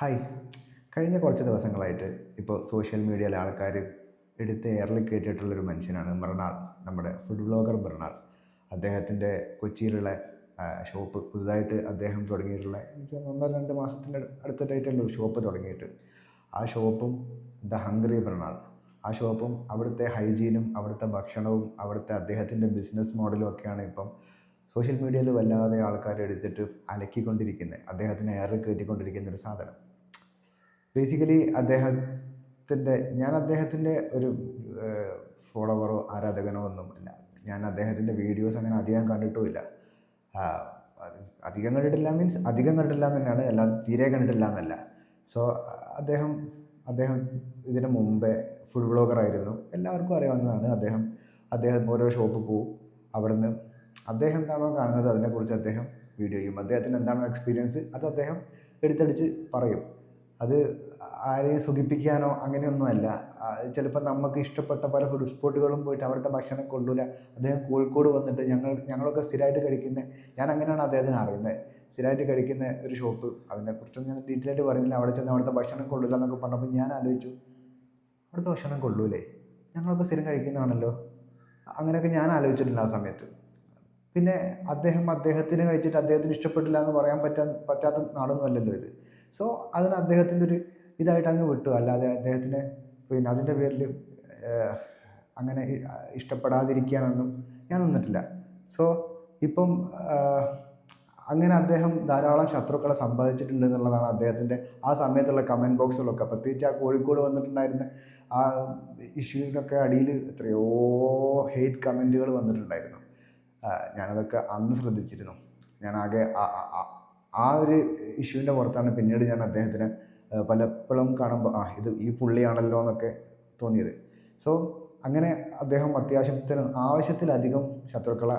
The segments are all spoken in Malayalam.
ഹായ് കഴിഞ്ഞ കുറച്ച് ദിവസങ്ങളായിട്ട് ഇപ്പോൾ സോഷ്യൽ മീഡിയയിലെ ആൾക്കാർ എടുത്ത് എയറിൽ കയറ്റിയിട്ടുള്ളൊരു മനുഷ്യനാണ് മൃണാൾ നമ്മുടെ ഫുഡ് ബ്ലോഗർ മൃണാൾ. അദ്ദേഹത്തിന്റെ കൊച്ചിയിലുള്ള ഷോപ്പ് പുതുതായിട്ട് അദ്ദേഹം തുടങ്ങിയിട്ടുള്ള എനിക്ക് ഒന്നോ രണ്ട് മാസത്തിന്റെ അടുത്തിട്ടായിട്ടുള്ളൂ ഷോപ്പ് തുടങ്ങിയിട്ട്. ആ ഷോപ്പും ദ ഹംഗ്രി മൃണാൾ. ആ ഷോപ്പും അവിടുത്തെ ഹൈജീനും അവിടുത്തെ ഭക്ഷണവും അവിടുത്തെ അദ്ദേഹത്തിന്റെ ബിസിനസ് മോഡലും ഒക്കെയാണ് ഇപ്പം സോഷ്യൽ മീഡിയയിൽ വല്ലാതെ ആൾക്കാർ എടുത്തിട്ട് അലക്കിക്കൊണ്ടിരിക്കുന്നത്. അദ്ദേഹത്തിന് ഏറെ കയറ്റിക്കൊണ്ടിരിക്കുന്ന ഒരു സാധനം. ബേസിക്കലി അദ്ദേഹത്തിന്റെ ഞാൻ അദ്ദേഹത്തിന്റെ ഒരു ഫോളോവറോ ആരാധകനോ ഒന്നും അല്ല ഞാൻ അദ്ദേഹത്തിന്റെ വീഡിയോസ് അങ്ങനെ അധികം കണ്ടിട്ടുമില്ല. അധികം കണ്ടിട്ടില്ല മീൻസ് അധികം കണ്ടിട്ടില്ല എന്ന് തന്നെയാണ് അല്ലാതെ തീരെ കണ്ടിട്ടില്ല എന്നല്ല. സോ അദ്ദേഹം അദ്ദേഹം ഇതിന് മുമ്പേ ഫുൾ ബ്ലോഗർ ആയിരുന്നു. എല്ലാവർക്കും അറിയാവുന്നതാണ് അദ്ദേഹം അദ്ദേഹം ഓരോ ഷോപ്പ് പോവും. അവിടുന്ന് അദ്ദേഹം എന്താണോ കാണുന്നത് അതിനെക്കുറിച്ച് അദ്ദേഹം വീഡിയോ ചെയ്യും. അദ്ദേഹത്തിന് എന്താണോ എക്സ്പീരിയൻസ് അത് അദ്ദേഹം എടുത്തടിച്ച് പറയും. അത് ആരെയും സുഖിപ്പിക്കാനോ അങ്ങനെയൊന്നുമല്ല. ചിലപ്പോൾ നമുക്ക് ഇഷ്ടപ്പെട്ട പല ഫുഡ് സ്പോട്ടുകളും പോയിട്ട് അവിടുത്തെ ഭക്ഷണം കൊള്ളൂല. അദ്ദേഹം കോഴിക്കോട് വന്നിട്ട് ഞങ്ങൾ ഞങ്ങളൊക്കെ സ്ഥിരമായിട്ട് കഴിക്കുന്ന ഞാൻ അങ്ങനെയാണ് അദ്ദേഹത്തിന് അറിയുന്നത്. സ്ഥിരമായിട്ട് കഴിക്കുന്ന ഒരു ഷോപ്പ് അതിനെക്കുറിച്ചൊന്നും ഞാൻ ഡീറ്റെയിൽ ആയിട്ട് പറയുന്നില്ല. അവിടെ ചെന്ന് അവിടുത്തെ ഭക്ഷണം കൊള്ളില്ല എന്നൊക്കെ പറഞ്ഞപ്പോൾ ഞാൻ ആലോചിച്ചു അവിടുത്തെ ഭക്ഷണം കൊള്ളൂലേ? ഞങ്ങളൊക്കെ സ്ഥിരം കഴിക്കുന്നതാണല്ലോ. അങ്ങനെയൊക്കെ ഞാൻ ആലോചിച്ചിട്ടുണ്ട് ആ സമയത്ത്. പിന്നെ അദ്ദേഹം അദ്ദേഹത്തിന് കഴിച്ചിട്ട് അദ്ദേഹത്തിന് ഇഷ്ടപ്പെട്ടില്ല എന്ന് പറയാൻ പറ്റാൻ പറ്റാത്ത നാടൊന്നും അല്ലല്ലോ ഇത്. സോ അതിന് അദ്ദേഹത്തിന്റെ ഒരു ഇതായിട്ട് അങ്ങ് വിട്ടു. അല്ലാതെ അദ്ദേഹത്തിന് പിന്നെ അതിന്റെ പേരിൽ അങ്ങനെ ഇഷ്ടപ്പെടാതിരിക്കാനൊന്നും ഞാൻ നിന്നിട്ടില്ല. സോ ഇപ്പം അങ്ങനെ അദ്ദേഹം ധാരാളം ശത്രുക്കളെ സമ്പാദിച്ചിട്ടുണ്ട് എന്നുള്ളതാണ് അദ്ദേഹത്തിന്റെ ആ സമയത്തുള്ള കമന്റ് ബോക്സുകളൊക്കെ പ്രത്യേകിച്ച് ആ കോഴിക്കോട് വന്നിട്ടുണ്ടായിരുന്ന ആ ഇഷ്യൂവിനൊക്കെ അടിയിൽ എത്രയോ ഹെയ്റ്റ് കമന്റുകൾ വന്നിട്ടുണ്ടായിരുന്നു. ഞാനതൊക്കെ അന്ന് ശ്രദ്ധിച്ചിരുന്നു. ഞാൻ ആകെ ആ- ഒരു ഇഷ്യൂവിന്റെ പുറത്താണ് പിന്നീട് ഞാൻ അദ്ദേഹത്തിന് പലപ്പോഴും കാണുമ്പോൾ ആ ഇത് ഈ പുള്ളിയാണല്ലോ എന്നൊക്കെ തോന്നിയത്. സോ അങ്ങനെ അദ്ദേഹം അത്യാവശ്യത്തിന് ആവശ്യത്തിലധികം ശത്രുക്കളെ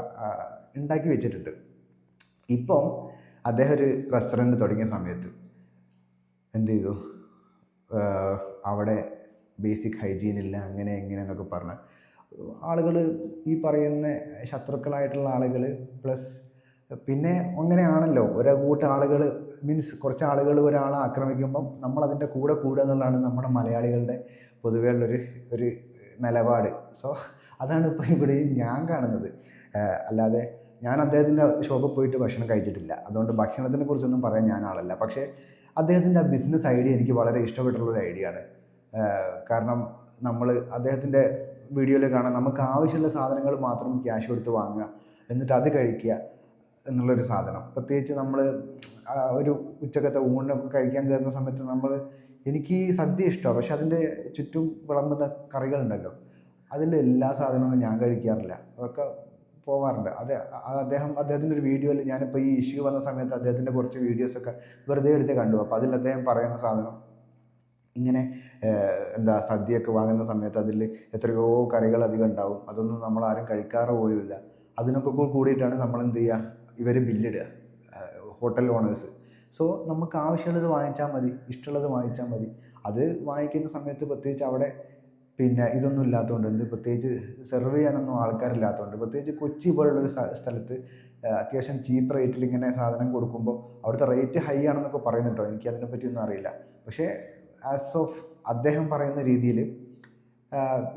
ഉണ്ടാക്കി വെച്ചിട്ടുണ്ട്. ഇപ്പം അദ്ദേഹം ഒരു റെസ്റ്റോറന്റ് തുടങ്ങിയ സമയത്ത് എന്ത് ചെയ്തു? അവിടെ ബേസിക് ഹൈജീൻ ഇല്ല അങ്ങനെ എങ്ങനെ എന്നൊക്കെ പറഞ്ഞ്. ആളുകൾ ഈ പറയുന്ന ശത്രുക്കളായിട്ടുള്ള ആളുകൾ പ്ലസ് പിന്നെ അങ്ങനെയാണല്ലോ ഒരു കൂട്ടം ആളുകൾ മീൻസ് കുറച്ച് ആളുകൾ ഒരാളെ ആക്രമിക്കുമ്പം നമ്മൾ അതിന്റെ കൂടെ കൂടുക എന്നുള്ളതാണ് നമ്മുടെ മലയാളികളുടെ പൊതുവേ ഒരു നിലപാട്. സോ അതാണ് ഇപ്പോൾ ഇവിടെയും ഞാൻ കാണുന്നത്. അല്ലാതെ ഞാൻ അദ്ദേഹത്തിന്റെ ഷോപ്പിൽ പോയിട്ട് ഭക്ഷണം കഴിച്ചിട്ടില്ല. അതുകൊണ്ട് ഭക്ഷണത്തിനെ കുറിച്ചൊന്നും പറയാൻ ഞാൻ ആളല്ല. പക്ഷേ അദ്ദേഹത്തിന്റെ ആ ബിസിനസ് ഐഡിയ എനിക്ക് വളരെ ഇഷ്ടപ്പെട്ടുള്ളൊരു ഐഡിയ ആണ്. കാരണം നമ്മൾ അദ്ദേഹത്തിന്റെ വീഡിയോയിൽ കാണാം നമുക്ക് ആവശ്യമുള്ള സാധനങ്ങൾ മാത്രം ക്യാഷ് കൊടുത്ത് വാങ്ങുക. എന്നിട്ട് അത് കഴിക്കുക. എന്നുള്ളൊരു സാധനം. പ്രത്യേകിച്ച് നമ്മൾ ഒരു ഉച്ചക്കത്തെ ഊണിനൊക്കെ കഴിക്കാൻ കയറുന്ന സമയത്ത് നമ്മൾ എനിക്ക് സദ്യ ഇഷ്ടമാണ് പക്ഷെ അതിന്റെ ചുറ്റും വിളമ്പുന്ന കറികളുണ്ടല്ലോ. അതിൽ എല്ലാ സാധനങ്ങളും ഞാൻ കഴിക്കാറില്ല. അതൊക്കെ പോകാറുണ്ട്. അത് അദ്ദേഹം അദ്ദേഹത്തിന്റെ ഒരു വീഡിയോയിൽ ഞാനിപ്പോൾ ഈ ഇഷ്യൂ വന്ന സമയത്ത് അദ്ദേഹത്തിന്റെ കുറച്ച് വീഡിയോസൊക്കെ വെറുതെ എടുത്ത് കണ്ടു. അപ്പോൾ അതിൽ അദ്ദേഹം പറയുന്ന സാധനം ഇങ്ങനെ എന്താ സദ്യയൊക്കെ വാങ്ങുന്ന സമയത്ത് അതിൽ എത്രയോ കറികൾ അധികം ഉണ്ടാവും. അതൊന്നും നമ്മൾ ആരും കഴിക്കാറ് പോലുമില്ല. അതിനൊക്കെ കൂടിയിട്ടാണ് നമ്മൾ എന്ത് ചെയ്യുക? ഇവർ ബില്ലിടുക ഹോട്ടൽ ഓണേഴ്സ്. സോ നമുക്ക് ആവശ്യമുള്ളത് വാങ്ങിച്ചാൽ മതി ഇഷ്ടമുള്ളത് വാങ്ങിച്ചാൽ മതി. അത് വാങ്ങിക്കുന്ന സമയത്ത് പ്രത്യേകിച്ച് അവിടെ പിന്നെ ഇതൊന്നും ഇല്ലാത്തതുകൊണ്ട് എന്ത് പ്രത്യേകിച്ച് സെർവ് ചെയ്യാനൊന്നും ആൾക്കാരില്ലാത്തതുകൊണ്ട് പ്രത്യേകിച്ച് കൊച്ചി പോലുള്ളൊരു സ്ഥ- സ്ഥലത്ത് അത്യാവശ്യം ചീപ്പ് റേറ്റിൽ ഇങ്ങനെ സാധനം കൊടുക്കുമ്പോൾ അവിടുത്തെ റേറ്റ് ഹൈ ആണെന്നൊക്കെ പറയുന്നുണ്ടോ? എനിക്ക് അതിനെപ്പറ്റി ഒന്നും അറിയില്ല. പക്ഷേ ആസ് ഓഫ് അദ്ദേഹം പറയുന്ന രീതിയിൽ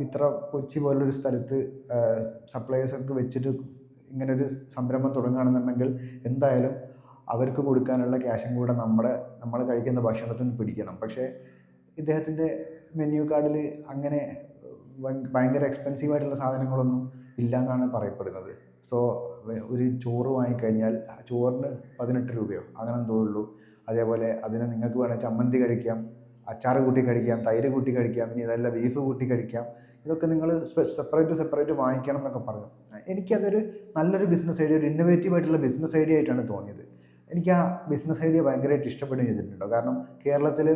ഇത്ര കൊച്ചി പോലുള്ളൊരു സ്ഥലത്ത് സപ്ലൈസൊക്കെ വെച്ചിട്ട് ഇങ്ങനൊരു സംരംഭം തുടങ്ങുകയാണെന്നുണ്ടെങ്കിൽ എന്തായാലും അവർക്ക് കൊടുക്കാനുള്ള ക്യാഷും കൂടെ നമ്മുടെ നമ്മൾ കഴിക്കുന്ന ഭക്ഷണത്തിന് പിടിക്കണം. പക്ഷേ ഇദ്ദേഹത്തിന്റെ മെനു കാർഡിൽ അങ്ങനെ ഭയ- ഭയങ്കര എക്സ്പെൻസീവ് ആയിട്ടുള്ള സാധനങ്ങളൊന്നും ഇല്ല എന്നാണ് പറയപ്പെടുന്നത്. സോ ഒരു ചോറ് വാങ്ങിക്കഴിഞ്ഞാൽ ചോറിന് പതിനെട്ട് രൂപയോ അങ്ങനെ എന്തോ ഉള്ളൂ. അതേപോലെ അതിന് നിങ്ങൾക്ക് വേണേൽ ചമ്മന്തി കഴിക്കാം. അച്ചാർ കൂട്ടി കഴിക്കാം തൈര് കൂട്ടി കഴിക്കാം ഇനി ഇതല്ല ബീഫ് കൂട്ടി കഴിക്കാം. ഇതൊക്കെ നിങ്ങൾ സെപ്പറേറ്റ് സെപ്പറേറ്റ് വാങ്ങിക്കണം എന്നൊക്കെ പറഞ്ഞു. എനിക്കതൊരു നല്ലൊരു ബിസിനസ് ഐഡിയ ഒരു ഇന്നോവേറ്റീവ് ആയിട്ടുള്ള ബിസിനസ് ഐഡിയ ആയിട്ടാണ് തോന്നിയത്. എനിക്ക് ആ ബിസിനസ് ഐഡിയ ഭയങ്കരമായിട്ട് ഇഷ്ടപ്പെടുകയും ചെയ്തിട്ടുണ്ടോ? കാരണം കേരളത്തിൽ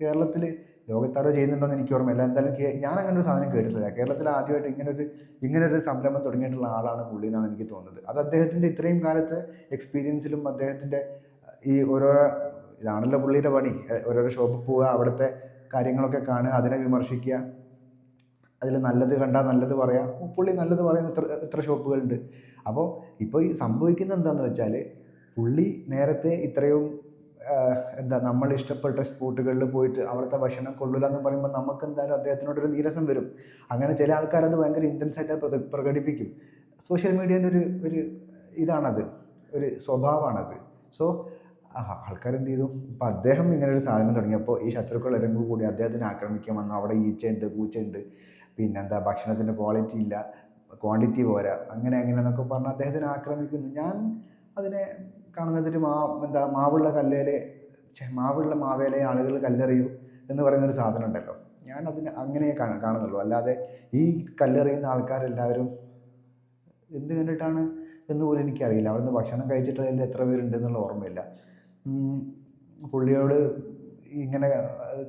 കേരളത്തിൽ ലോകത്താരോ ചെയ്യുന്നുണ്ടോയെന്ന് എനിക്ക് ഓർമ്മയില്ല എന്തായാലും ഞാൻ അങ്ങനെ ഒരു സാധനം കേട്ടിട്ടില്ല. കേരളത്തിൽ ആദ്യമായിട്ട് ഇങ്ങനൊരു ഇങ്ങനൊരു സംരംഭം തുടങ്ങിയിട്ടുള്ള ആളാണ് പുള്ളി എന്നാണ് എനിക്ക് തോന്നുന്നത്. അത് അദ്ദേഹത്തിന്റെ ഇത്രയും കാലത്തെ എക്സ്പീരിയൻസിലും അദ്ദേഹത്തിന്റെ ഈ ഓരോ ഇതാണല്ലോ പുള്ളിയുടെ പണി. ഓരോരോ ഷോപ്പിൽ പോവുക അവിടുത്തെ കാര്യങ്ങളൊക്കെ കാണുക അതിനെ വിമർശിക്കുക. അതിൽ നല്ലത് കണ്ടാൽ നല്ലത് പറയാം. പുള്ളി നല്ലത് പറയുന്ന ഇത്ര ഇത്ര ഷോപ്പുകളുണ്ട്. അപ്പോൾ ഇപ്പോൾ ഈ സംഭവിക്കുന്ന എന്താണെന്ന് വെച്ചാൽ പുള്ളി നേരത്തെ ഇത്രയും എന്താ നമ്മൾ ഇഷ്ടപ്പെട്ട സ്പോട്ടുകളിൽ പോയിട്ട് അവിടുത്തെ ഭക്ഷണം കൊള്ളില്ല എന്ന് പറയുമ്പോൾ നമുക്ക് എന്തായാലും അദ്ദേഹത്തിനോടൊരു നീരസം വരും. അങ്ങനെ ചില ആൾക്കാർ അത് ഭയങ്കര ഇന്റൻസ് ആയിട്ട് പ്രക പ്രകടിപ്പിക്കും. സോഷ്യൽ മീഡിയേന്റെ ഒരു ഒരു ഇതാണത്. ഒരു സ്വഭാവമാണത്. സോ ആൾക്കാർ എന്ത് ചെയ്തു ഇപ്പം അദ്ദേഹം ഇങ്ങനെ ഒരു സാധനം തുടങ്ങിയപ്പോൾ ഈ ശത്രുക്കൾ ഇറങ്ങും കൂടി അദ്ദേഹത്തിനെ ആക്രമിക്കാൻ വന്നു. അവിടെ ഈച്ചയുണ്ട് പൂച്ചയുണ്ട്. പിന്നെന്താ? ഭക്ഷണത്തിന്റെ ക്വാളിറ്റി ഇല്ല. ക്വാണ്ടിറ്റി പോരാ. അങ്ങനെ അങ്ങനെ എന്നൊക്കെ പറഞ്ഞ് അദ്ദേഹത്തിനെ ആക്രമിക്കുന്നു. ഞാൻ അതിനെ കാണുന്നതൊരു മാ എന്താ മാവുള്ള കല്ലേലെ മാവുള്ള മാവേലെ ആളുകൾ കല്ലെറിയൂ എന്ന് പറയുന്നൊരു സാധനം ഉണ്ടല്ലോ ഞാൻ അതിന് അങ്ങനെ കാണ- കാണുന്നുള്ളൂ. അല്ലാതെ ഈ കല്ലെറിയുന്ന ആൾക്കാരെല്ലാവരും എന്ത് കണ്ടിട്ടാണ് എന്ന് പോലും എനിക്കറിയില്ല. അവിടുന്ന് ഭക്ഷണം കഴിച്ചിട്ട് എത്ര പേരുണ്ട് എന്നുള്ള ഓർമ്മയില്ല. പുള്ളിയോട് ഇങ്ങനെ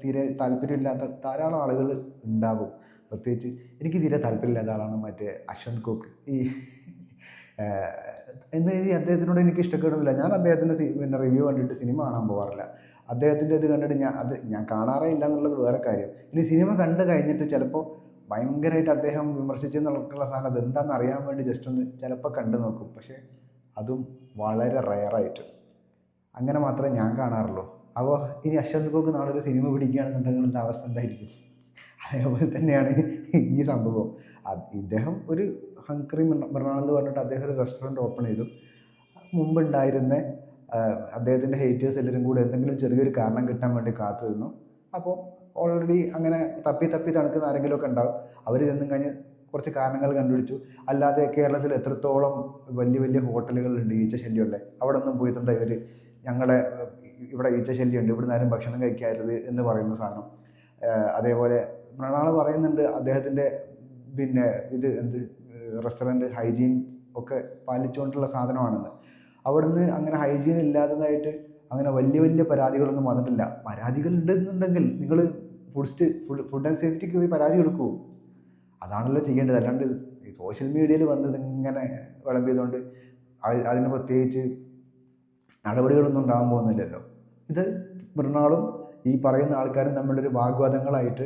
തീരെ താല്പര്യമില്ലാത്ത ധാരാളം ആളുകൾ ഉണ്ടാകും. പ്രത്യേകിച്ച് എനിക്ക് തീരെ താല്പര്യമില്ലാത്ത ആളാണ് മറ്റേ അശ്വന്ത് കുക്ക്. ഈ എന്ന് ഈ അദ്ദേഹത്തിനോട് എനിക്ക് ഇഷ്ടപ്പെടുന്നില്ല ഞാൻ അദ്ദേഹത്തിന്റെ പിന്നെ റിവ്യൂ കണ്ടിട്ട് സിനിമ കാണാൻ പോകാറില്ല അദ്ദേഹത്തിന്റെ ഇത് കണ്ടിട്ട് ഞാൻ അത് ഞാൻ കാണാറേ ഇല്ല എന്നുള്ളത് വേറെ കാര്യം. ഇനി സിനിമ കണ്ടു കഴിഞ്ഞിട്ട് ചിലപ്പോൾ ഭയങ്കരമായിട്ട് അദ്ദേഹം വിമർശിച്ചെന്നുള്ള സാധനം അത് എന്താണെന്ന് അറിയാൻ വേണ്ടി ജസ്റ്റ് ഒന്ന് ചിലപ്പോൾ കണ്ടു നോക്കും. പക്ഷേ അതും വളരെ റയറായിട്ട്. അങ്ങനെ മാത്രമേ ഞാൻ കാണാറുള്ളൂ. അപ്പോൾ ഇനി അശ്വന്ത് ഗോക്ക് നാളെ ഒരു സിനിമ പിടിക്കുകയാണെന്നുണ്ടെങ്കിൽ അവസ്ഥ എന്തായിരിക്കും? അതേപോലെ തന്നെയാണ് ഈ സംഭവം. ഇദ്ദേഹം ഒരു ഹങ്കറി മൃണാൾ എന്ന് പറഞ്ഞിട്ട് അദ്ദേഹം ഒരു റെസ്റ്റോറന്റ് ഓപ്പൺ ചെയ്തു. മുമ്പുണ്ടായിരുന്ന അദ്ദേഹത്തിന്റെ ഹേറ്റേഴ്സ് എല്ലാവരും കൂടെ എന്തെങ്കിലും ചെറിയൊരു കാരണം കിട്ടാൻ വേണ്ടി കാത്തു നിന്നു. അപ്പോൾ ഓൾറെഡി അങ്ങനെ തപ്പി തപ്പി തണുക്കുന്ന ആരെങ്കിലുമൊക്കെ ഉണ്ടാവും. അവർ ചെന്നും കഴിഞ്ഞ് കുറച്ച് കാരണങ്ങൾ കണ്ടുപിടിച്ചു. അല്ലാതെ കേരളത്തിൽ എത്രത്തോളം വലിയ വലിയ ഹോട്ടലുകളുണ്ട് ഈച്ച ശല്യമല്ലേ അവിടെ ഒന്നും പോയിട്ട് എന്താ ഇവർ ഞങ്ങളെ ഇവിടെ ഈച്ച ശല്യമുണ്ട് ഇവിടെ ആരും ഭക്ഷണം കഴിക്കരുത് എന്ന് പറയുന്ന സാധനം. അതേപോലെ മൃണാൾ പറയുന്നുണ്ട് അദ്ദേഹത്തിന്റെ പിന്നെ ഇത് എന്ത് റെസ്റ്റോറന്റ് ഹൈജീൻ ഒക്കെ പാലിച്ചുകൊണ്ടുള്ള സാധനമാണെന്ന്. അവിടുന്ന് അങ്ങനെ ഹൈജീൻ ഇല്ലാത്തതായിട്ട് അങ്ങനെ വലിയ വലിയ പരാതികളൊന്നും വന്നിട്ടില്ല. പരാതികൾ ഉണ്ടെന്നുണ്ടെങ്കിൽ നിങ്ങൾ ഫുഡ് ഫുഡ് ഫുഡ് ആൻഡ് സേഫ്റ്റിക്ക് പോയി പരാതി കൊടുക്കൂ. അതാണല്ലോ ചെയ്യേണ്ടത്. അല്ലാണ്ട് സോഷ്യൽ മീഡിയയിൽ വന്നത് ഇങ്ങനെ വിളമ്പിയതുകൊണ്ട് അതിന് പ്രത്യേകിച്ച് നടപടികളൊന്നും ഉണ്ടാകാൻ പോകുന്നില്ലല്ലോ. ഇത് മൃണാളും ഈ പറയുന്ന ആൾക്കാരും തമ്മിലൊരു വാഗ്വാദങ്ങളായിട്ട്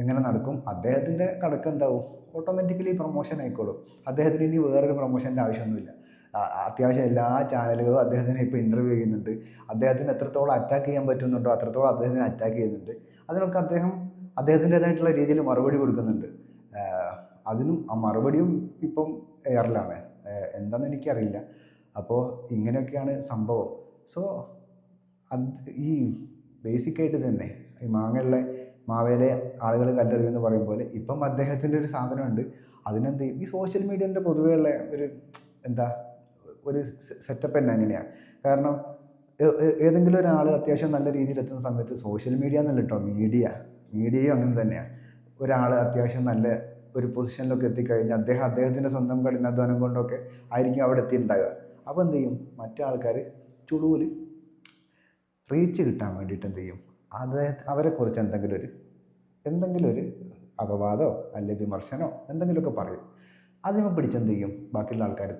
എങ്ങനെ നടക്കും? അദ്ദേഹത്തിന്റെ കടക്ക് എന്താവും? ഓട്ടോമാറ്റിക്കലി പ്രൊമോഷൻ ആയിക്കോളും. അദ്ദേഹത്തിന് ഇനി വേറൊരു പ്രൊമോഷന്റെ ആവശ്യമൊന്നുമില്ല. അത്യാവശ്യം എല്ലാ ചാനലുകളും അദ്ദേഹത്തിനെ ഇപ്പോൾ ഇന്റർവ്യൂ ചെയ്യുന്നുണ്ട്. അദ്ദേഹത്തിന് എത്രത്തോളം അറ്റാക്ക് ചെയ്യാൻ പറ്റുന്നുണ്ടോ അത്രത്തോളം അദ്ദേഹത്തിനെ അറ്റാക്ക് ചെയ്യുന്നുണ്ട്. അതിനൊക്കെ അദ്ദേഹം അദ്ദേഹത്തിന്റെതായിട്ടുള്ള രീതിയിൽ മറുപടി കൊടുക്കുന്നുണ്ട്. അതിനും ആ മറുപടിയും ഇപ്പം എയറിലാണ് എന്താണെന്ന് എനിക്കറിയില്ല. അപ്പോൾ ഇങ്ങനെയൊക്കെയാണ് സംഭവം. സോ അത് ഈ ബേസിക്കായിട്ട് തന്നെ ഈ മാങ്ങയുള്ള മാവേലെ ആളുകൾ കല്ലെറിയുമെന്ന് പറയും പോലെ ഇപ്പം അദ്ദേഹത്തിന്റെ ഒരു സാധനമുണ്ട്. അതിനെന്ത്? ഈ സോഷ്യൽ മീഡിയന്റെ പൊതുവെയുള്ള ഒരു എന്താ ഒരു സെറ്റപ്പ് തന്നെ അങ്ങനെയാണ് കാരണം ഏതെങ്കിലും ഒരാൾ അത്യാവശ്യം നല്ല രീതിയിൽ എത്തുന്ന സമയത്ത് സോഷ്യൽ മീഡിയ എന്നല്ല കേട്ടോ മീഡിയ. മീഡിയയും അങ്ങനെ തന്നെയാണ് ഒരാൾ അത്യാവശ്യം നല്ല ഒരു പൊസിഷനിലൊക്കെ എത്തിക്കഴിഞ്ഞാൽ അദ്ദേഹം അദ്ദേഹത്തിന്റെ സ്വന്തം കഠിനാധ്വാനം കൊണ്ടൊക്കെ ആയിരിക്കും അവിടെ എത്തിയിട്ടുണ്ടാവുക. അപ്പോൾ എന്ത് ചെയ്യും? മറ്റേ ആൾക്കാർ ചുളുവിൽ റീച്ച് കിട്ടാൻ വേണ്ടിയിട്ട് എന്ത് ചെയ്യും? അത് അവരെക്കുറിച്ച് എന്തെങ്കിലും ഒരു എന്തെങ്കിലും ഒരു അപവാദമോ അല്ലെങ്കിൽ വിമർശനമോ എന്തെങ്കിലുമൊക്കെ പറയും. അതിനെ പിടിച്ചെന്ത് ചെയ്യും? ബാക്കിയുള്ള ആൾക്കാർ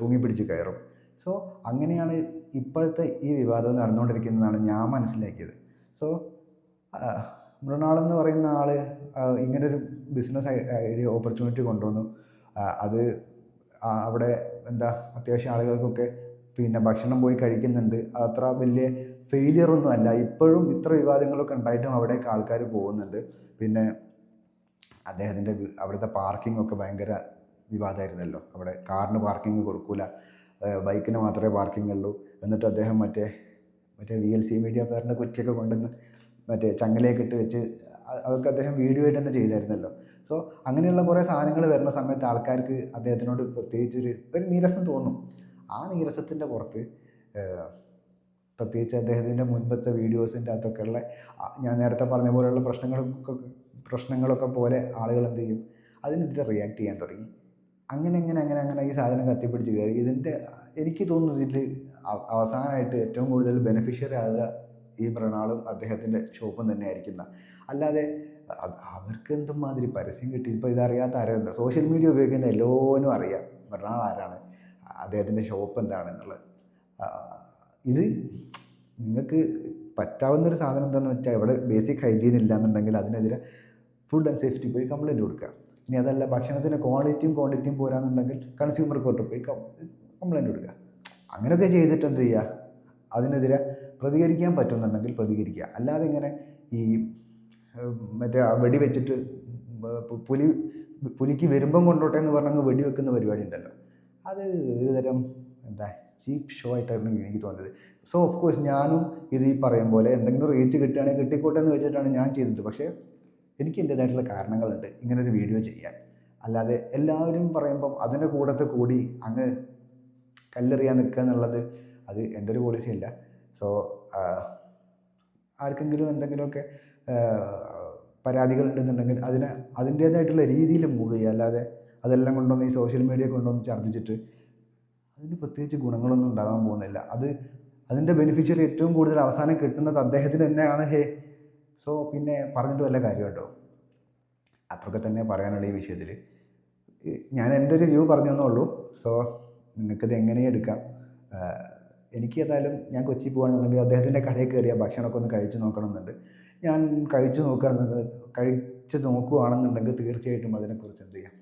തൂങ്ങി പിടിച്ച് കയറും. സോ അങ്ങനെയാണ് ഇപ്പോഴത്തെ ഈ വിവാദം നടന്നുകൊണ്ടിരിക്കുന്നതാണ് ഞാൻ മനസ്സിലാക്കിയത്. സോ മൃണാളെന്ന് പറയുന്ന ആൾ ഇങ്ങനൊരു ബിസിനസ് ഐഡിയ ഓപ്പർച്യൂണിറ്റി കൊണ്ടുവന്നു. അത് അവിടെ എന്താ അത്യാവശ്യം ആളുകൾക്കൊക്കെ പിന്നെ ഭക്ഷണം പോയി കഴിക്കുന്നുണ്ട്. അത്ര വലിയ ഫെയിലിയർ ഒന്നും അല്ല. ഇപ്പോഴും ഇത്ര വിവാദങ്ങളൊക്കെ ഉണ്ടായിട്ടും അവിടേക്ക് ആൾക്കാർ പോകുന്നുണ്ട്. പിന്നെ അദ്ദേഹത്തിന്റെ അവിടുത്തെ പാർക്കിംഗ് ഒക്കെ ഭയങ്കര വിവാദമായിരുന്നല്ലോ അവിടെ കാറിന് പാർക്കിംഗ് കൊടുക്കൂല. ബൈക്കിന് മാത്രമേ പാർക്കിംഗ് ഉള്ളൂ. എന്നിട്ട് അദ്ദേഹം മറ്റേ മറ്റേ വി എൽ സി മീഡിയ പേരിന്റെ കുറ്റിയൊക്കെ കൊണ്ടുവന്ന് മറ്റേ ചങ്ങലയൊക്കെ ഇട്ട് വെച്ച് അതൊക്കെ അദ്ദേഹം വീഡിയോ ആയിട്ട് തന്നെ ചെയ്തായിരുന്നല്ലോ. സോ അങ്ങനെയുള്ള കുറേ സാധനങ്ങൾ വരുന്ന സമയത്ത് ആൾക്കാർക്ക് അദ്ദേഹത്തിനോട് പ്രത്യേകിച്ചൊരു ഒരു നീരസം തോന്നും. ആ നീരസത്തിന്റെ പുറത്ത് പ്രത്യേകിച്ച് അദ്ദേഹത്തിന്റെ മുൻപത്തെ വീഡിയോസിന്റെ അകത്തൊക്കെയുള്ള ഞാൻ നേരത്തെ പറഞ്ഞ പോലെയുള്ള പ്രശ്നങ്ങളൊക്കെ പ്രശ്നങ്ങളൊക്കെ പോലെ ആളുകൾ എന്ത് ചെയ്യും? അതിനെതിരെ റിയാക്ട് ചെയ്യാൻ തുടങ്ങി. അങ്ങനെ അങ്ങനെ അങ്ങനെ അങ്ങനെ ഈ സാധനം കത്തിപ്പിടിച്ച് കയറി. ഇതിന്റെ എനിക്ക് തോന്നുന്നു ഇതിൽ അവസാനമായിട്ട് ഏറ്റവും കൂടുതൽ ബെനിഫിഷ്യറി ആകുക ഈ മൃണാളും അദ്ദേഹത്തിന്റെ ഷോപ്പും തന്നെ ആയിരിക്കുന്ന അല്ലാതെ അവർക്ക് എന്തുമാതിരി പരസ്യം കിട്ടി? ഇപ്പോൾ ഇതറിയാത്ത ആരുമില്ല സോഷ്യൽ മീഡിയ ഉപയോഗിക്കുന്ന എല്ലാവരും അറിയാം മൃണാൾ ആരാണ് അദ്ദേഹത്തിന്റെ ഷോപ്പ് എന്താണ് എന്നുള്ളത് ഇത് നിങ്ങൾക്ക് പറ്റാവുന്നൊരു സാധനം എന്താണെന്ന് വെച്ചാൽ ഇവിടെ ബേസിക് ഹൈജീൻ ഇല്ല എന്നുണ്ടെങ്കിൽ അതിനെതിരെ ഫുഡ് ആൻഡ് സേഫ്റ്റി പോയി കംപ്ലയിന്റ് കൊടുക്കുക. ഇനി അതല്ല ഭക്ഷണത്തിന്റെ ക്വാളിറ്റിയും ക്വാണ്ടിറ്റിയും പോരാന്നുണ്ടെങ്കിൽ കൺസ്യൂമർ കോർട്ട് പോയി കംപ്ലയിന്റ് കൊടുക്കുക. അങ്ങനെയൊക്കെ ചെയ്തിട്ട് എന്ത് ചെയ്യുക? അതിനെതിരെ പ്രതികരിക്കാൻ പറ്റുന്നുണ്ടെങ്കിൽ പ്രതികരിക്കുക. അല്ലാതെ ഇങ്ങനെ ഈ മറ്റേ വെടി വെച്ചിട്ട് പുലി പുലിക്ക് വരുമ്പം കൊണ്ടോട്ടെ എന്ന് പറഞ്ഞങ്ങ് വെടിവെക്കുന്ന പരിപാടി ഉണ്ടല്ലോ. അത് ഒരുതരം എന്താ ചീപ്പ് ഷോ ആയിട്ടാണ് എനിക്ക് തോന്നിയത്. സോ ഓഫ് കോഴ്സ് ഞാനും ഇത് ഈ പറയും പോലെ എന്തെങ്കിലും റീച്ച് കിട്ടുകയാണെങ്കിൽ കിട്ടിക്കോട്ടെ എന്ന് വെച്ചിട്ടാണ് ഞാൻ ചെയ്തത്. പക്ഷേ എനിക്ക് എന്റേതായിട്ടുള്ള കാരണങ്ങളുണ്ട് ഇങ്ങനൊരു വീഡിയോ ചെയ്യാൻ. അല്ലാതെ എല്ലാവരും പറയുമ്പം അതിന്റെ കൂടത്തെ കൂടി അങ്ങ് കല്ലെറിയാൻ നിൽക്കുക എന്നുള്ളത് അത് എന്റെ ഒരു പോളിസി അല്ല സോ ആർക്കെങ്കിലും എന്തെങ്കിലുമൊക്കെ പരാതികൾ ഉണ്ടെന്നുണ്ടെങ്കിൽ അതിനെ അതിന്റേതായിട്ടുള്ള രീതിയിൽ മൂവ് ചെയ്യുക. അല്ലാതെ അതെല്ലാം കൊണ്ടുവന്ന് ഈ സോഷ്യൽ മീഡിയ കൊണ്ടുവന്ന് ഛർദ്ദിച്ചിട്ട് അതിന് പ്രത്യേകിച്ച് ഗുണങ്ങളൊന്നും ഉണ്ടാകാൻ പോകുന്നില്ല. അത് അതിന്റെ ബെനിഫിഷ്യൽ ഏറ്റവും കൂടുതൽ അവസാനം കിട്ടുന്നത് അദ്ദേഹത്തിന് തന്നെയാണ്. ഹേ സോ പിന്നെ പറഞ്ഞിട്ട് വല്ല കാര്യമുണ്ടോ? അത്രയൊക്കെ തന്നെ പറയാനുള്ള ഈ വിഷയത്തിൽ. ഞാൻ എന്റെ ഒരു വ്യൂ പറഞ്ഞു തന്നേ ഉള്ളൂ. സോ നിങ്ങൾക്കിത് എങ്ങനെ എടുക്കാം എനിക്ക് ഏതായാലും ഞാൻ കൊച്ചി പോകുകയാണെന്നുണ്ടെങ്കിൽ അദ്ദേഹത്തിന്റെ കടയിൽ കയറിയ ഭക്ഷണമൊക്കെ ഒന്ന് കഴിച്ച് നോക്കണമെന്നുണ്ട്. ഞാൻ കഴിച്ചു നോക്കുകയാണെന്നുണ്ടെങ്കിൽ കഴിച്ച് നോക്കുകയാണെന്നുണ്ടെങ്കിൽ തീർച്ചയായിട്ടും അതിനെക്കുറിച്ച് എന്ത് ചെയ്യാം?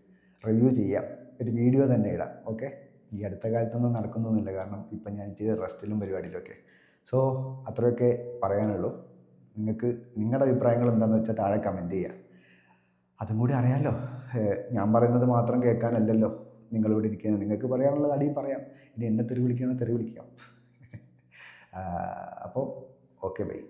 റിവ്യൂ ചെയ്യാം. ഒരു വീഡിയോ തന്നെ ഇടാം. ഓക്കെ ഈ അടുത്ത കാലത്തൊന്നും നടക്കുന്നൊന്നുമില്ല. കാരണം ഇപ്പം ഞാൻ ചെയ്ത റെസ്റ്റിലും പരിപാടിയിലൊക്കെ. സോ അത്രയൊക്കെ പറയാനുള്ളൂ. നിങ്ങൾക്ക് നിങ്ങളുടെ അഭിപ്രായങ്ങൾ എന്താണെന്ന് വെച്ചാൽ താഴെ കമന്റ് ചെയ്യുക അതും കൂടി അറിയാമല്ലോ ഞാൻ പറയുന്നത് മാത്രം കേൾക്കാനല്ലല്ലോ നിങ്ങളിവിടെ ഇരിക്കുന്നത്. നിങ്ങൾക്ക് പറയാനുള്ളത് അടിയും പറയാം. ഇനി എന്നെ തെറി വിളിക്കണോ തെറി വിളിക്കാം. അപ്പോൾ ഓക്കെ ബൈ.